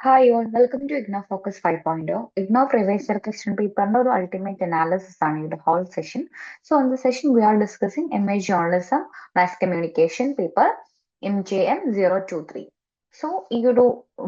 Hi all, welcome to IGNA Focus 5.0. IGNA previous year question paper ന്റെ ഒരു ultimate analysis ആണ് the ഒരു whole session. So in the session we are discussing MA journalism, mass communication paper MJM 023. So ഈ ഒരു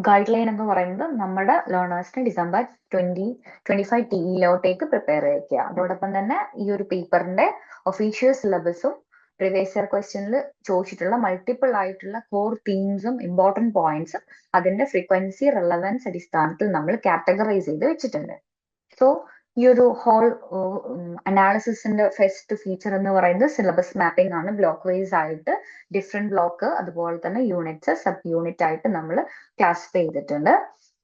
guideline എന്ന് പറയുന്നത് നമ്മുടെ ലേണേഴ്സിന് ഡിസംബർ ട്വന്റി ട്വന്റി ഫൈവ് ടിയിലോട്ടേക്ക് പ്രിപ്പയർ ചെയ്യിക്കുക അതോടൊപ്പം തന്നെ ഈ ഒരു പേപ്പറിന്റെ ഒഫീഷ്യൽ സിലബസും പ്രീവിയസ് ക്വസ്റ്റ്യനിൽ ചോദിച്ചിട്ടുള്ള മൾട്ടിപ്പിൾ ആയിട്ടുള്ള കോർ തീംസും ഇമ്പോർട്ടന്റ് പോയിന്റ്സും അതിന്റെ ഫ്രീക്വൻസി റെലവൻസ് അടിസ്ഥാനത്തിൽ നമ്മൾ കാറ്റഗറൈസ് ചെയ്ത് വെച്ചിട്ടുണ്ട്. സോ ഈ ഒരു ഹോൾ അനാലിസിസിന്റെ ഫസ്റ്റ് ഫീച്ചർ എന്ന് പറയുന്നത് സിലബസ് മാപ്പിംഗ് ആണ്. ബ്ലോക്ക് വൈസ് ആയിട്ട് ഡിഫറെന്റ് ബ്ലോക്ക് അതുപോലെ തന്നെ യൂണിറ്റ്സ് സബ് യൂണിറ്റ് ആയിട്ട് നമ്മൾ ക്ലാസിഫൈ ചെയ്തിട്ടുണ്ട്.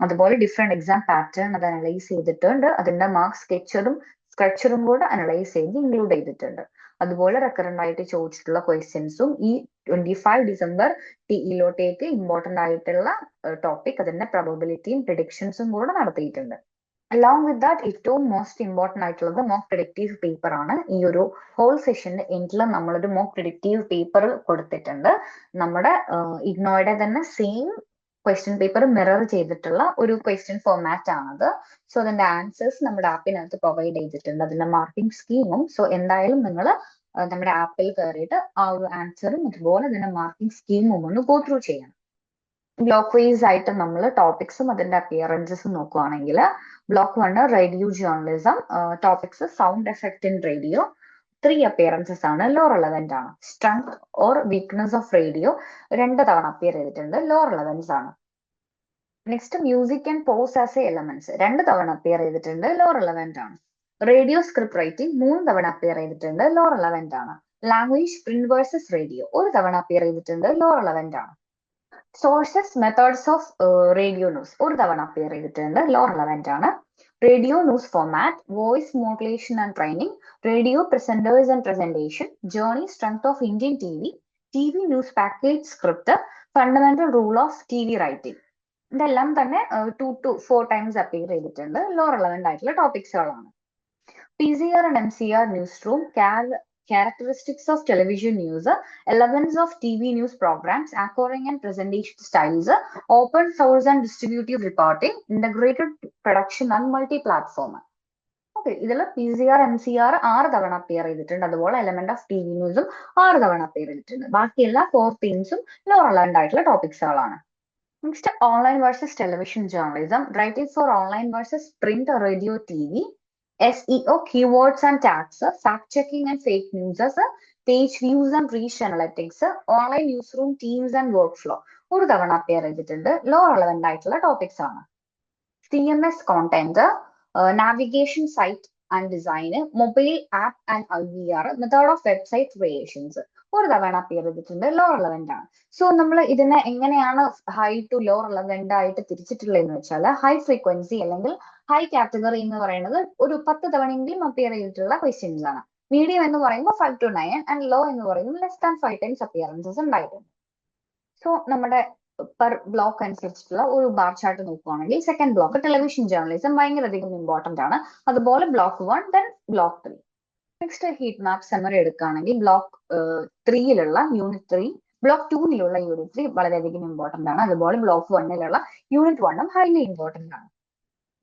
അതുപോലെ ഡിഫറെന്റ് എക്സാം പാറ്റേൺ അത് അനലൈസ് ചെയ്തിട്ടുണ്ട്. അതിന്റെ മാർക്ക് സ്കെച്ചറും സ്ട്രക്ചറും കൂടെ അനലൈസ് ചെയ്ത് ഇൻക്ലൂഡ് ചെയ്തിട്ടുണ്ട്. അതുപോലെ റെക്കറന്റ് ആയിട്ട് ചോദിച്ചിട്ടുള്ള ക്വസ്റ്റ്യൻസും ഈ ട്വന്റി ഫൈവ് ഡിസംബർ ടിഇയിലോട്ടേക്ക് ഇമ്പോർട്ടന്റ് ആയിട്ടുള്ള ടോപ്പിക് അതിന്റെ പ്രൊബബിലിറ്റിയും പ്രിഡിക്ഷൻസും കൂടെ നടത്തിയിട്ടുണ്ട്. അലോങ് വിത്ത് ദാറ്റ് ഏറ്റവും മോസ്റ്റ് ഇമ്പോർട്ടന്റ് ആയിട്ടുള്ളത് മോക്ക് പ്രിഡിക്റ്റീവ് പേപ്പർ ആണ്. ഈ ഒരു ഹോൾ സെഷന്റെ എൻഡിൽ നമ്മളൊരു മോക്ക് പ്രിഡിക്റ്റീവ് പേപ്പർ കൊടുത്തിട്ടുണ്ട്. നമ്മുടെ ഇഗ്നോയുടെ തന്നെ സെയിം ക്വസ്റ്റ്യൻ പേപ്പർ മിറർ ചെയ്തിട്ടുള്ള ഒരു ക്വസ്റ്റ്യൻ ഫോർമാറ്റ് ആണത്. സോ അതിന്റെ ആൻസേഴ്സ് നമ്മുടെ ആപ്പിനകത്ത് പ്രൊവൈഡ് ചെയ്തിട്ടുണ്ട്. അതിന്റെ മാർക്കിംഗ് സ്കീമും സോ എന്തായാലും നിങ്ങൾ നമ്മുടെ ആപ്പിൽ കയറിയിട്ട് ആ ഒരു ആൻസറും അതുപോലെ അതിന്റെ മാർക്കിംഗ് സ്കീമും ഒന്ന് ഗോ ത്രൂ ചെയ്യണം. ബ്ലോക്ക് വൈസ് ആയിട്ട് നമ്മൾ ടോപ്പിക്സും അതിന്റെ അപ്പിയറൻസസും നോക്കുവാണെങ്കിൽ block one radio journalism topics sound effect in radio three appearances ആണ് ലോ റെലവെന്റ് ആണ്. Strength or weakness of radio രണ്ട് തവണ അപ്പിയർ ചെയ്തിട്ടുണ്ട്. ലോ റെലവെൻസ് ആണ്. Next music and pause as a elements രണ്ട് തവണ അപ്പിയർ ചെയ്തിട്ടുണ്ട്. ലോ റെലവെന്റ് ആണ്. റേഡിയോ സ്ക്രിപ്റ്റ് റൈറ്റിംഗ് മൂന്ന് തവണ അപ്പിയർ ചെയ്തിട്ടുണ്ട്. ലോ റെലവെന്റ് ആണ്. ലാംഗ്വേജ് പ്രിന്റ് വേഴ്സസ് റേഡിയോ ഒരു തവണ അപ്പിയർ ചെയ്തിട്ടുണ്ട്. ലോ റെലവെന്റ് ആണ്. Sources methods of radio news ഒരു തവണ അപ്പിയർ ചെയ്തിട്ടുണ്ട്. ലോ റെലവെന്റ് ആണ്. Radio news format voice modulation and training radio presenters and presentation journey strength of Indian T V T V news package script fundamental rule of T V writing ഇതെല്ലാം തന്നെ two to four times appear ചെയ്തിട്ടുണ്ട്. Low relevant ആയിട്ടുള്ള ടോപ്പിക്സുകളാണ് P C R and M C R news room characteristics of television news, elements of TV news programs, anchoring and presentation styles, open source and distributive reporting, integrated production and multi-platform. Okay ഇതിൽ P C R M C R ആറ് തവണ appear ചെയ്തിട്ടുണ്ട് അതുപോലെ element of T V ന്യൂസും ആറ് തവണ appear ചെയ്തിട്ടുണ്ട് ബാക്കിയെല്ലാ ഫോർ തീംസും ലോ topics ആയിട്ടുള്ള ടോപ്പിക്സുകളാണ് next online versus television journalism writing for online versus print radio T V SEO keywords and tags, fact checking and fake news, page views and reach analytics, online newsroom teams and workflow. ഒരു തവണ appear ചെയ്തിട്ടുണ്ട് low relevant ആയിട്ടുള്ള topics ആണ് C M S content navigation site and design mobile app and V R method of website creations ഒരു തവണ appear ചെയ്തിട്ടുണ്ട് law relevant ആണ്. So നമ്മൾ ഇതിനെ എങ്ങനെയാണ് ഹൈ ടു ലോ റിലവെന്റ് ആയിട്ട് തിരിച്ചിട്ടുള്ളതെന്ന് വെച്ചാൽ ഹൈ ഫ്രീക്വൻസി അല്ലെങ്കിൽ ഹൈ കാറ്റഗറി എന്ന് പറയുന്നത് ഒരു പത്ത് തവണയെങ്കിലും അപ്പിയർ ചെയ്തിട്ടുള്ള ക്വസ്റ്റ്യൻസ് ആണ്. മീഡിയം എന്ന് പറയുമ്പോൾ five to nine and low എന്ന് പറയുമ്പോൾ less than five times appearances ഉണ്ടായിട്ടുണ്ട്. സോ നമ്മുടെ പെർ ബ്ലോക്ക് അനുസരിച്ചിട്ടുള്ള ഒരു ബാർ ചാർട്ട് നോക്കുവാണെങ്കിൽ സെക്കൻഡ് ബ്ലോക്ക് ടെലിവിഷൻ ജേർണലിസം ഭയങ്കര അധികം ഇമ്പോർട്ടന്റ് ആണ്. അതുപോലെ block one then block three next heat map summary എടുക്കുകയാണെങ്കിൽ ബ്ലോക്ക് ത്രീയിലുള്ള യൂണിറ്റ് ത്രീ ബ്ലോക്ക് ടൂവിലുള്ള യൂണിറ്റ് ത്രീ വളരെയധികം ഇമ്പോർട്ടന്റ് ആണ്. അതുപോലെ ബ്ലോക്ക് വണ്ണിലുള്ള യൂണിറ്റ് വണ്ണും ഹൈലി ഇമ്പോർട്ടന്റ് ആണ്.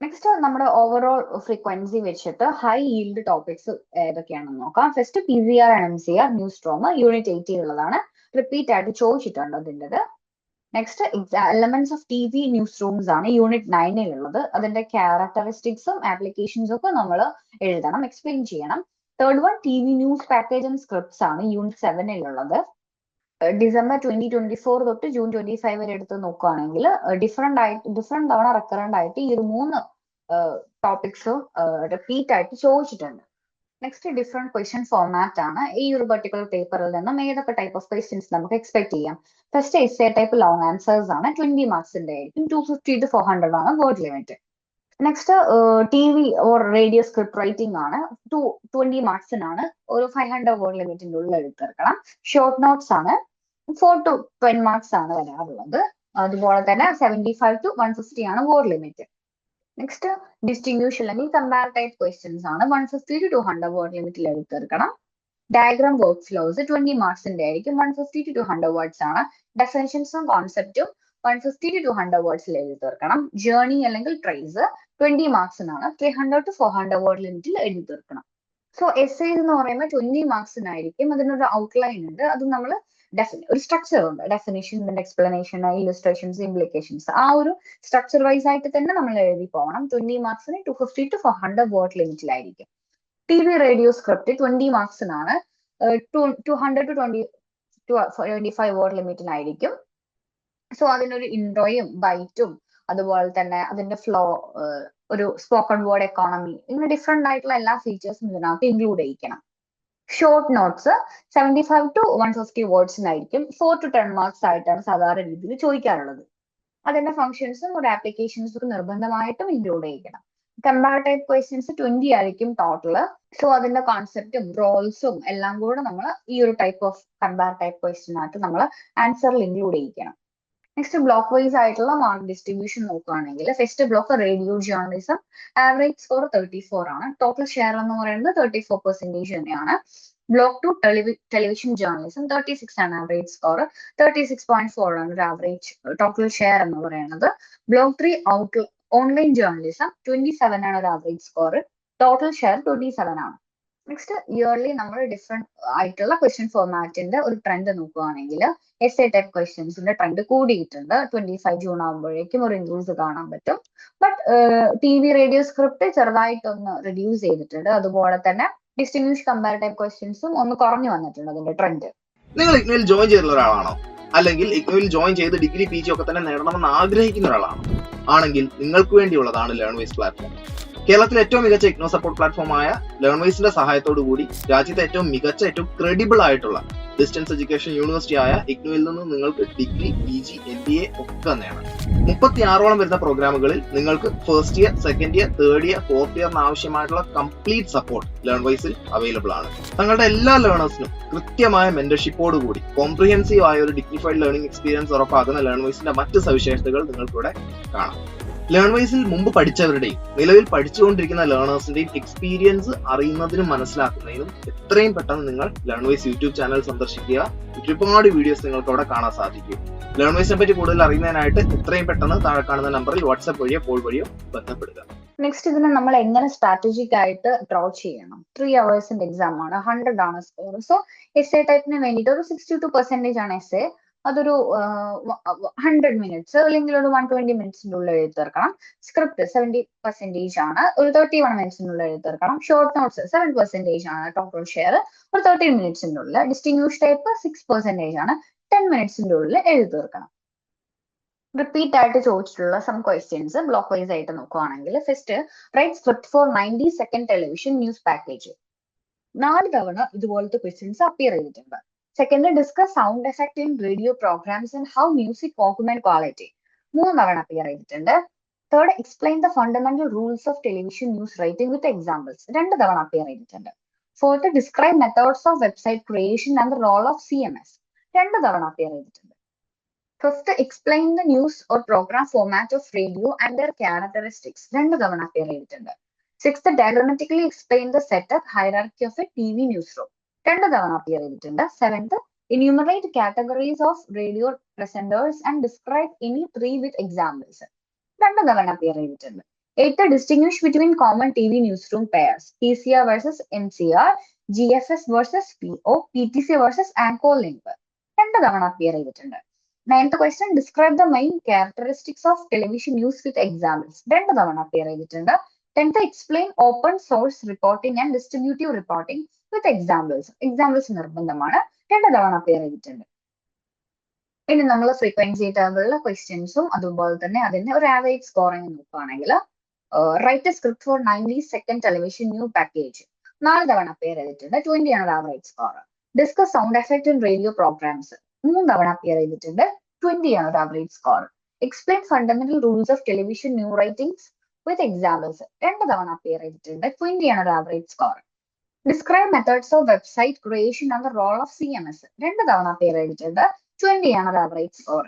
നെക്സ്റ്റ് നമ്മുടെ ഓവറോൾ ഫ്രീക്വൻസി വെച്ചിട്ട് ഹൈ ഈൽഡ് ടോപ്പിക്സ് ഏതൊക്കെയാണെന്ന് നോക്കാം. First P C R M C R news trauma unit എയ്റ്റിലുള്ളതാണ് repeat ആയിട്ട് ചോദിച്ചിട്ടുണ്ട് അതിന്റെ next elements of T V news rooms ആണ് യൂണിറ്റ് നയനിലുള്ളത് അതിന്റെ ക്യാരക്ടറിസ്റ്റിക്സും ആപ്ലിക്കേഷൻസും ഒക്കെ നമ്മൾ എഴുതണം എക്സ്പ്ലെയിൻ ചെയ്യണം. Third one T V news package and scripts ആണ്. യൂണിറ്റ് സെവനിലുള്ളത് ഡിസംബർ ട്വന്റി ട്വന്റി ഫോർ തൊട്ട് ജൂൺ ട്വന്റി ഫൈവ് വരെ എടുത്ത് നോക്കുകയാണെങ്കിൽ ഡിഫറെന്റ് ആയിട്ട് ഡിഫറെന്റ് തവണ റെക്കറന്റ് ആയിട്ട് ഈ ഒരു മൂന്ന് ടോപ്പിക്സ് റിപ്പീറ്റ് ആയിട്ട് ചോദിച്ചിട്ടുണ്ട്. നെക്സ്റ്റ് ഡിഫറെന്റ് ക്വസ്റ്റ്യൻ ഫോർമാറ്റ് ആണ്. ഈ ഒരു പെർട്ടിക്കുലർ പേപ്പറിൽ നിന്നും ഏതൊക്കെ ടൈപ്പ് ഓഫ് ക്വസ്റ്റ്യൻസ് നമുക്ക് എക്സ്പെക്ട് ചെയ്യാം. First S A type long answers ആണ് ട്വന്റി മാർക്സിന്റെ ആയിരിക്കും. Two fifty to four hundred ആണ് word limit next T V or radio script writing ആണ്. ടു ട്വന്റി മാർക്സിനാണ് ഒരു ഫൈവ് ഹൺഡ്രഡ് വേർഡ് ലിമിറ്റിന്റെ ഉള്ളിൽ എടുത്തിറക്കണം. ഷോർട്ട് നോട്ട്സ് ആണ്. ഫോർ ടു ടെൻ മാർക്സ് ആണ് വരാറുള്ളത്. അതുപോലെ തന്നെ seventy five to one fifty ആണ് വേർഡ് ലിമിറ്റ് നെക്സ്റ്റ് ഡിസ്റ്റിങ്യൂഷ് അല്ലെങ്കിൽ കമ്പാർ ടൈപ്പ് ക്വസ്റ്റ്യൻസ് ആണ് one fifty to two hundred word ലിമിറ്റിൽ എടുത്തെടുക്കണം ഡയഗ്രാം വർക്ക് ഫ്ലോസ് ട്വന്റി മാർക്സിന്റെ ആയിരിക്കും. One fifty to two hundred words ആണ്. ഡെഫിനേഷൻസും കോൺസെപ്റ്റും one fifty to two hundred വേർഡ്സിൽ എഴുതി തീർക്കണം. ജേർണി അല്ലെങ്കിൽ trace twenty മാർക്സിനാണ് three hundred to four hundred word ലിമിറ്റിൽ എഴുതി തീർക്കണം. സോ എസ് എന്ന് പറയുമ്പോൾ ട്വന്റി മാർക്സിനായിരിക്കും അതിനൊരു ഔട്ട്ലൈൻ ഉണ്ട്. അത് നമ്മൾ ഡെഫിനി ഒരു സ്ട്രക്ചർ ഉണ്ട്. ഡെഫിനേഷൻ എക്സ്പ്ലനേഷൻ ഇലിസ്ട്രേഷൻസ് ഇംപ്ലിക്കേഷൻസ് ആ ഒരു സ്ട്രക്ചർ വൈസ് ആയിട്ട് തന്നെ നമ്മൾ എഴുതി പോകണം. Twenty മാർക്സിന് to fifty to four hundred word ലിമിറ്റിലായിരിക്കും T V radio script twenty മാർക്സിനാണ് to hundred to twenty twenty five word ലിമിറ്റിനായിരിക്കും so അതിനൊരു ഇൻട്രോയും ബൈറ്റും അതുപോലെ തന്നെ അതിന്റെ ഫ്ലോ ഒരു സ്പോക്കൺ വേർഡ് എക്കോണമി ഇങ്ങനെ ഡിഫറെന്റ് ആയിട്ടുള്ള എല്ലാ ഫീച്ചേഴ്സും ഇതിനകത്ത് include ചെയ്യിക്കണം. Short notes seventy five to one fifty വേർഡ്സിനായിരിക്കും four to ten marks ആയിട്ടാണ് സാധാരണ രീതിയിൽ ചോദിക്കാറുള്ളത്. അതിന്റെ ഫംഗ്ഷൻസും ഒരു ആപ്ലിക്കേഷൻസും നിർബന്ധമായിട്ടും ഇൻക്ലൂഡ് ചെയ്യിക്കണം. കമ്പാർ ടൈപ്പ് ക്വസ്റ്റ്യൻസ് ട്വന്റി ആയിരിക്കും ടോട്ടൽ സോ അതിന്റെ കോൺസെപ്റ്റും റോൾസും എല്ലാം കൂടെ നമ്മൾ ഈ ഒരു type of compare type question ആയിട്ട് നമ്മൾ ആൻസറിൽ ഇൻക്ലൂഡ് ചെയ്യിക്കണം. നെക്സ്റ്റ് ബ്ലോക്ക് വൈസ് ആയിട്ടുള്ള മാർക്ക് ഡിസ്ട്രിബ്യൂഷൻ നോക്കുകയാണെങ്കിൽ first block radio journalism average score thirty four ആണ്. ടോട്ടൽ ഷെയർ എന്ന് പറയുന്നത് തേർട്ടി ഫോർ പെർസെന്റേജ് തന്നെയാണ്. Block two television journalism thirty six ആണ് average score thirty six point four ആണ് ഒരു ആവറേജ് ടോട്ടൽ ഷെയർ എന്ന് പറയുന്നത്. Block three out online journalism twenty seven ആണ് ഒരു average score total share twenty seven ആണ്. Next yearly നമ്മൾ ഡിഫറെന്റ് ആയിട്ടുള്ള ക്വസ്റ്റ്യൻ ഫോർമാറ്റിന്റെ ഒരു ട്രെൻഡ് നോക്കുകയാണെങ്കിൽ എസ് എ ടൈപ്പ് ക്വസ്റ്റ്യൻസിന്റെ ട്രെൻഡ് കൂടിയിട്ടുണ്ട്. ട്വന്റി ഫൈവ് ജൂൺ ആകുമ്പോഴേക്കും ഒരു ഇൻക്രീസ് കാണാൻ പറ്റും. But T V radio script ചെറുതായിട്ടൊന്ന് റിഡ്യൂസ് ചെയ്തിട്ടുണ്ട്. അതുപോലെ തന്നെ ഡിസ്റ്റിങ്വിഷ് കമ്പാരിറ്റീവ് ക്വസ്റ്റ്യൻസും ഒന്ന് കുറഞ്ഞു വന്നിട്ടുണ്ട് അതിന്റെ ട്രെൻഡ് നിങ്ങൾ ഇഗ്നോയിൽ ജോയിൻ ചെയ്തിട്ടുള്ള ഒരാളാണോ? അല്ലെങ്കിൽ ഇഗ്നോയിൽ ജോയിൻ ചെയ്ത് ഡിഗ്രി പി ജി ഒക്കെ തന്നെ നേടണമെന്ന് ആഗ്രഹിക്കുന്ന ഒരാളാണോ? ആണെങ്കിൽ നിങ്ങൾക്ക് വേണ്ടിയുള്ളതാണ് ലേൺ വൈസ് പ്ലാറ്റ്ഫോം കേരളത്തിലെ ഏറ്റവും മികച്ച ഇഗ്നോ സപ്പോർട്ട് പ്ലാറ്റ്ഫോമായ ലേൺവൈസിന്റെ സഹായത്തോടു കൂടി രാജ്യത്തെ ഏറ്റവും മികച്ച ഏറ്റവും ക്രെഡിബിൾ ആയിട്ടുള്ള ഡിസ്റ്റൻസ് എഡ്യൂക്കേഷൻ യൂണിവേഴ്സിറ്റി ആയ ഇഗ്നോയിൽ നിന്ന് നിങ്ങൾക്ക് degree P G M B A ഒക്കെ നേടാം. മുപ്പത്തി ആറോളം വരുന്ന പ്രോഗ്രാമുകളിൽ നിങ്ങൾക്ക് first year second year third year fourth ഇയറിന് ആവശ്യമായിട്ടുള്ള കംപ്ലീറ്റ് സപ്പോർട്ട് ലേൺവൈസിൽ അവൈലബിൾ ആണ്. തങ്ങളുടെ എല്ലാ ലേണേഴ്സിനും കൃത്യമായ മെന്റർഷിപ്പോട് കൂടി കോംപ്രിഹെൻസീവ് ആയ ഒരു ഡിഗ്നിഫൈഡ് ലേണിംഗ് എക്സ്പീരിയൻസ് ഉറപ്പാക്കുന്ന ലേൺവൈസിന്റെ മറ്റ് സവിശേഷതകൾ നിങ്ങൾക്കിവിടെ കാണാം. ലേൺവൈസിൽ മുമ്പ് പഠിച്ചവരുടെയും നിലവിൽ പഠിച്ചുകൊണ്ടിരിക്കുന്ന ലേണേഴ്സിന്റെയും എക്സ്പീരിയൻസ് അറിയുന്നതിനും മനസ്സിലാക്കുന്നതിനും എത്രയും പെട്ടെന്ന് നിങ്ങൾ ലേൺവൈസ് യൂട്യൂബ് ചാനൽ സന്ദർശിക്കുക. ഒരുപാട് വീഡിയോസ് നിങ്ങൾക്ക് അവിടെ കാണാൻ സാധിക്കും. ലേൺവൈസിനെ പറ്റി കൂടുതൽ അറിയുന്നതിനായിട്ട് എത്രയും പെട്ടെന്ന് താഴെ കാണുന്ന നമ്പറിൽ വാട്സ്ആപ്പ് വഴിയോ കോൾ വഴിയോ ബന്ധപ്പെടുക. നെക്സ്റ്റ് ഇതിനെ നമ്മൾ എങ്ങനെ സ്ട്രാറ്റജിക് ആയിട്ട് ഡ്രോ ചെയ്യണം? ത്രീ അവേഴ്സിന്റെ എക്സാം ആണ് ഹൺഡ്രഡ് ആണ് സ്കോർ സോ എസ് എ ടൈപ്പിന് വേണ്ടിയിട്ട് ഒരു സിക്സ്റ്റി ടു പെർസെന്റേജ് ആണ് എസ് എ അതൊരു ഹൺഡ്രഡ് മിനിറ്റ്സ് അല്ലെങ്കിൽ ഒരു വൺ ട്വന്റി മിനിറ്റ്സിന്റെ ഉള്ളിൽ എഴുതി തീർക്കണം. സ്ക്രിപ്റ്റ് സെവന്റി പെർസെന്റേജ് ആണ്. ഒരു തേർട്ടി വൺ മിനിറ്റ്സിനുള്ളിൽ എഴുതി തീർക്കണം. ഷോർട്ട് നോട്ട്സ് സെവൻ പെർസെന്റേജ് ആണ് ടോട്ടൽ ഷെയർ ഒരു തേർട്ടി മിനിറ്റ്സിന്റെ ഉള്ളിൽ ഡിസ്റ്റിങ്വിഷ് ടൈപ്പ് സിക്സ് പെർസെന്റേജ് ആണ്. ടെൻ മിനിറ്റ്സിന്റെ ഉള്ളിൽ എഴുതി തീർക്കണം. റിപ്പീറ്റ് ആയിട്ട് ചോദിച്ചിട്ടുള്ള സം ക്വസ്റ്റ്യൻസ് ബ്ലോക്ക് വൈസ് ആയിട്ട് നോക്കുവാണെങ്കിൽ first write script for ninety second television news package നാല് തവണ ഇതുപോലത്തെ ക്വസ്റ്റ്യൻസ് അപ്പിയർ ചെയ്തിട്ടുണ്ട്. Second discuss sound effect in radio programs and how music augment quality മൂന്ന് തവണ അപ്പിയർ ചെയ്തിട്ടുണ്ട് third explain the fundamental rules of television news writing with examples രണ്ട് തവണ appear ചെയ്തിട്ടുണ്ട് fourth describe methods of website creation and the role of C M S രണ്ട് തവണ appear ചെയ്തിട്ടുണ്ട് fifth explain the news or program format of radio and their characteristics രണ്ട് തവണ appear ചെയ്തിട്ടുണ്ട് sixth diagrammatically explain the setup hierarchy of a T V news room രണ്ട് തവണ appear ചെയ്തിട്ടുണ്ട്. Seventh enumerate categories of radio presenters and describe any three with examples. രണ്ട് തവണ appear ചെയ്തിട്ടുണ്ട്. Eighth distinguish between common T V news room pairs P C R versus M C R G F S versus P O P T C versus link രണ്ട് തവണ appear ചെയ്തിട്ടുണ്ട്. Ninth question describe the main characteristics of television news with examples രണ്ട് തവണ appear ചെയ്തിട്ടുണ്ട്. Tenth explain open source reporting and distributive reporting with examples examples നിർബന്ധമാണ്. രണ്ട് തവണ appear ചെയ്തിട്ടുണ്ട്. ഇനി നമ്മൾ ഫ്രീക്വൻസി ടേബിളിലെ ക്വസ്റ്റ്യൻസും അതുപോലെ തന്നെ അതിന്റെ ഒരു ആവറേജ് സ്കോറിംഗ് നോക്കുകയാണെങ്കിൽ write script for ninety second television new package നാല് തവണ അപ്പിയർ ചെയ്തിട്ടുണ്ട്. ട്വന്റി ആണ് average score discuss sound effect in radio programs മൂന്ന് തവണ അപ്പിയർ ചെയ്തിട്ടുണ്ട്. ട്വന്റി ആണ് average score explain fundamental rules of television new writings with examples രണ്ട് തവണ അപ്പിയർ ചെയ്തിട്ടുണ്ട് ട്വന്റി ആണ് ഒരു average score describe methods of website creation and role of C M S രണ്ട് തവണ അപ്പിയർ ചെയ്തിട്ടുണ്ട് ട്വന്റി ആണ് ഒരു average score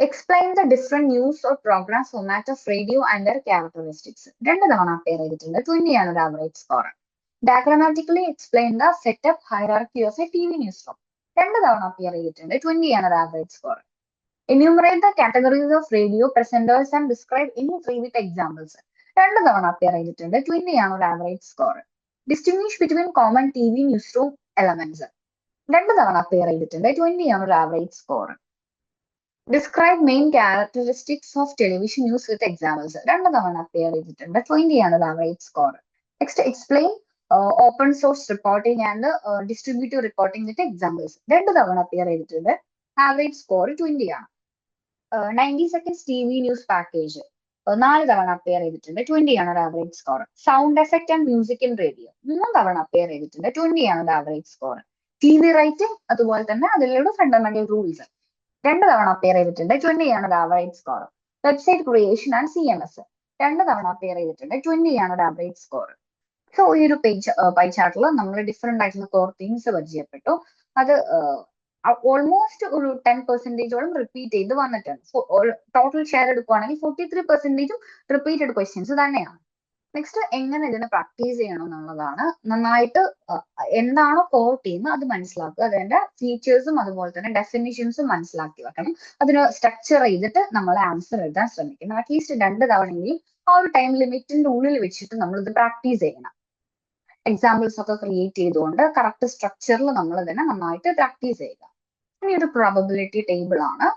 explain the different news or program format of radio and their characteristics രണ്ട് തവണ അപ്പിയർ ചെയ്തിട്ടുണ്ട് ട്വന്റി ആണ് ഒരു average score diagrammatically explain the setup hierarchy of a T V news room രണ്ട് തവണ അപ്പിയർ ചെയ്തിട്ടുണ്ട് ട്വന്റി ആണ് ഒരു average score enumerate the categories of radio presenters and describe any three with examples. രണ്ട് തവണ അപ്പിയർ ചെയ്തിട്ടുണ്ട്. ട്വന്റി ആണ് ഒരു average score distinguish between common T V news room elements രണ്ട് തവണ അപ്പിയർ ചെയ്തിട്ടുണ്ട്. ട്വന്റി ആണ് ഒരു average score describe main characteristics of television news with examples രണ്ട് തവണ അപ്പിയർ ചെയ്തിട്ടുണ്ട്. ട്വന്റി ആണ് ഒരു average score next explain open source reporting and distributive reporting with examples രണ്ട് തവണ അപ്പിയർ ചെയ്തിട്ടുണ്ട്. ആവറേജ് സ്കോർ ട്വന്റി ആണ് ninety seconds T V news package നാല് തവണ അപ്പിയർ ചെയ്തിട്ടുണ്ട്. ട്വന്റി ആണ് ഒരു average score sound effect and music in radio മൂന്ന് തവണ അപ്പിയർ ചെയ്തിട്ടുണ്ട്. ട്വന്റി ആണ് ഒരു average score T V writing അതുപോലെ തന്നെ അതിലുള്ള ഫണ്ടമെന്റൽ റൂൾസ് രണ്ട് തവണ അപ്പിയർ ചെയ്തിട്ടുണ്ട്. ട്വന്റി ആണ് ഒരു average score website creation and C M S രണ്ട് തവണ അപ്പിയർ ചെയ്തിട്ടുണ്ട്. ട്വന്റി ആണ് ഒരു ആവറേജ് സ്കോർ സോ ഈ ഒരു പേജ് പൈ ചാർട്ടിൽ നമ്മൾ ഡിഫറെന്റ് ആയിട്ടുള്ള കോർ തീംസ് പരിചയപ്പെട്ടു. അത് ഓൾമോസ്റ്റ് ഒരു ടെൻ പെർസെന്റേജോളം റിപ്പീറ്റ് ചെയ്ത് വന്നിട്ടുണ്ട്. ടോട്ടൽ ഷെയർ എടുക്കുവാണെങ്കിൽ ഫോർട്ടി ത്രീ പെർസെന്റേജും റിപ്പീറ്റഡ് ക്വസ്റ്റ്യൻസ് തന്നെയാണ്. നെക്സ്റ്റ് എങ്ങനെ ഇതിനെ പ്രാക്ടീസ് ചെയ്യണം എന്നുള്ളതാണ്. നന്നായിട്ട് എന്താണോ കോർ ടീം അത് മനസ്സിലാക്കുക. അതിന്റെ ഫീച്ചേഴ്സും അതുപോലെ തന്നെ ഡെഫിനിഷൻസും മനസ്സിലാക്കി വെക്കണം. അതിന് സ്ട്രക്ചർ ചെയ്തിട്ട് നമ്മൾ ആൻസർ എഴുതാൻ ശ്രമിക്കണം. അറ്റ്ലീസ്റ്റ് രണ്ട് തവണയെങ്കിലും ആ ഒരു ടൈം ലിമിറ്റിന്റെ ഉള്ളിൽ വെച്ചിട്ട് നമ്മൾ ഇത് പ്രാക്ടീസ് ചെയ്യണം. എക്സാമ്പിൾസ് ഒക്കെ ക്രിയേറ്റ് ചെയ്തുകൊണ്ട് കറക്റ്റ് സ്ട്രക്ചറിൽ നമ്മൾ ഇതിനെ നന്നായിട്ട് പ്രാക്ടീസ് ചെയ്യുക. ഇനി ഒരു പ്രോബബിലിറ്റി ടേബിൾ ആണ്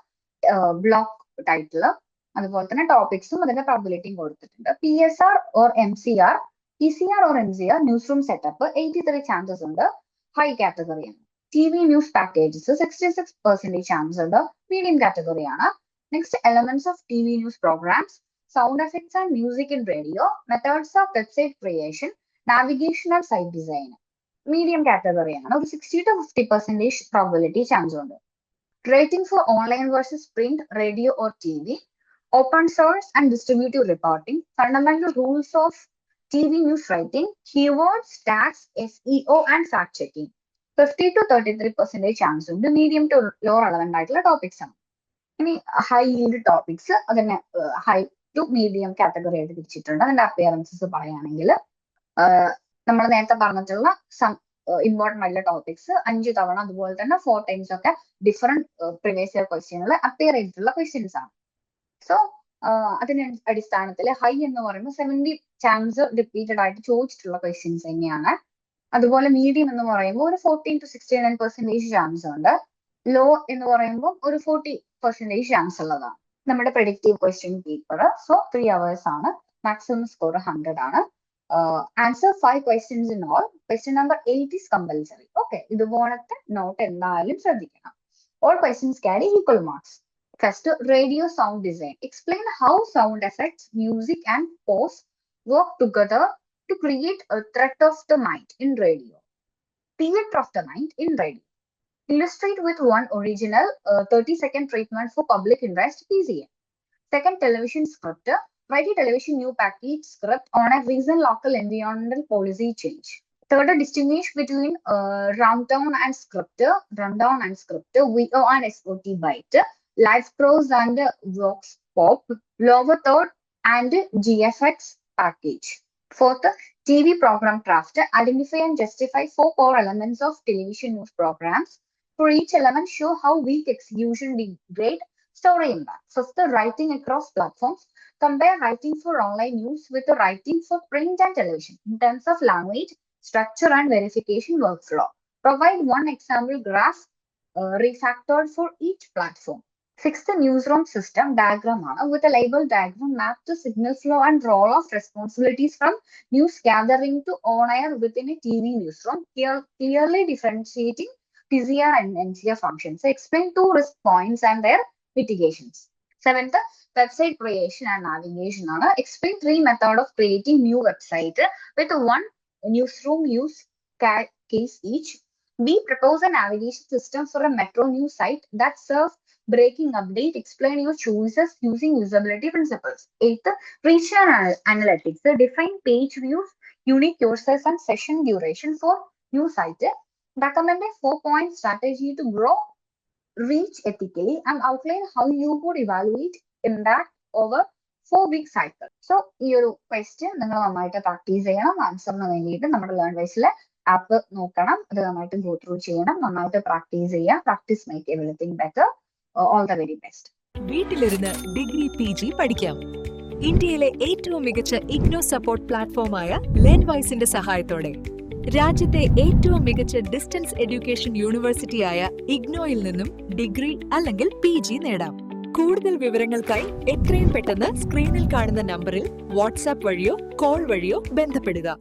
ബ്ലോക്ക് ടൈറ്റിൽ അതുപോലെ തന്നെ ടോപ്പിക്സും അതിന്റെ പ്രോബിലിറ്റിയും കൊടുത്തിട്ടുണ്ട്. P S R or M C R P C R or M C R news room setup eighty three chances ഉണ്ട്. High കാറ്റഗറിയാണ് T V news packages sixty six percentage chance ഉണ്ട്. Medium കാറ്റഗറിയാണ് next elements of T V news programs sound effects and music in radio methods of website creation navigation and site design medium കാറ്റഗറിയാണ് ഒരു sixty to fifty percentage probability chance ഉണ്ട്. Rating for online versus print radio or T V open source and distributive reporting fundamental rules of T V news writing keywords news writing, keywords, tags, SEO, and fact checking. 50 to 33 percentage chance ഉണ്ട്. Medium to low relevant ആയിട്ടുള്ള topics ആണ്. ഇനി high yield topics അതിനെ high to medium category ആയിട്ട് തിരിച്ചിട്ടുണ്ട്. അതിന്റെ appearances പറയുകയാണെങ്കിൽ നമ്മൾ നേരത്തെ പറഞ്ഞിട്ടുള്ള സം ഇമ്പോർട്ടന്റ് ആയിട്ടുള്ള ടോപ്പിക്സ് അഞ്ച് തവണ അതുപോലെ തന്നെ ഫോർ ടൈംസ് ഒക്കെ ഡിഫറെന്റ് പ്രിവിയസ് ഇയർ ക്വസ്റ്റ്യനിൽ അപ്പിയർ ചെയ്തിട്ടുള്ള ക്വസ്റ്റ്യൻസ് ആണ്. സോ അതിന് അടിസ്ഥാനത്തിൽ ഹൈ എന്ന് പറയുമ്പോൾ സെവന്റി ചാൻസ് റിപ്പീറ്റഡ് ആയിട്ട് ചോദിച്ചിട്ടുള്ള ക്വസ്റ്റ്യൻസ് തന്നെയാണ്. അതുപോലെ മീഡിയം എന്ന് പറയുമ്പോൾ ഒരു fourteen to sixty nine percentage chance ഉണ്ട്. ലോ എന്ന് പറയുമ്പോൾ ഒരു ഫോർട്ടി പെർസെന്റേജ് ചാൻസ് ഉള്ളതാണ്. നമ്മുടെ predictive question paper so three hours ആണ്. മാക്സിമം സ്കോർ ഹൺഡ്രഡ് ആണ്. Answer five questions in all question number eight is compulsory okay ഇതുപോലത്തെ നോട്ട് എന്തായാലും ശ്രദ്ധിക്കണം all questions carry equal marks First, radio sound design. Explain how sound effects, music, and pause work together to create a threat of the mind in radio. Theatre of the mind in radio. Illustrate with one original uh, 30 second treatment for public interest PCM. Second, television script. a television new package script on a recent local environmental policy change. Third, distinguish between uh, rundown and script, rundown and script, VO and SOT byte live prose and vox pop, lower third and GFX package. Fourth, TV program draft. Identify and justify four core elements of television news programs. For each element, show how weak execution degrade story impact. Fifth, writing across platforms. Compare writing for online news with the writing for print and television in terms of language, structure, and verification workflow. Provide one example graph uh, refactored for each platform. Sixth newsroom system diagram with a label diagram mapped to signal flow and role of responsibilities from news gathering to on air within a TV newsroom, clear, clearly differentiating PCR and NCR functions. So Explain two risk points and their mitigations. Seventh, website creation and navigation explain three method of creating new website with one newsroom use case each. B propose a navigation system for a metro news site that serves breaking update. Explain your choices using usability principles. Eighth, regional anal- analytics. Define page views, unique users and session duration for new site. Recommend a four-point strategy to grow reach ethically and outline how you would evaluate impact over four week cycle so ഈ ഒരു question നിങ്ങൾ നന്നായിട്ട് practice ചെയ്യണം. ആൻസറിന് വേണ്ടിയിട്ട് നമ്മുടെ learn വൈസിലെ app നോക്കണം. അത് നന്നായിട്ട് ഗോ ത്രൂ ചെയ്യണം. നന്നായിട്ട് പ്രാക്ടീസ് ചെയ്യുക practice make everything better all the very best വീട്ടിലിരുന്ന് ഡിഗ്രി പി ജി പഠിക്കാം. ഇന്ത്യയിലെ ഏറ്റവും മികച്ച ഇഗ്നോ സപ്പോർട്ട് പ്ലാറ്റ്ഫോമായ ലേൺവൈസിന്റെ സഹായത്തോടെ. രാജ്യത്തെ ഏറ്റവും മികച്ച ഡിസ്റ്റൻസ് എഡ്യൂക്കേഷൻ യൂണിവേഴ്സിറ്റിയായ ഇഗ്നോയിൽ നിന്നും ഡിഗ്രി അല്ലെങ്കിൽ പി ജി നേടാം. കൂടുതൽ വിവരങ്ങൾക്കായി എത്രയും പെട്ടെന്ന് സ്ക്രീനിൽ കാണുന്ന നമ്പറിൽ വാട്സാപ്പ് വഴിയോ കോൾ വഴിയോ ബന്ധപ്പെടുക.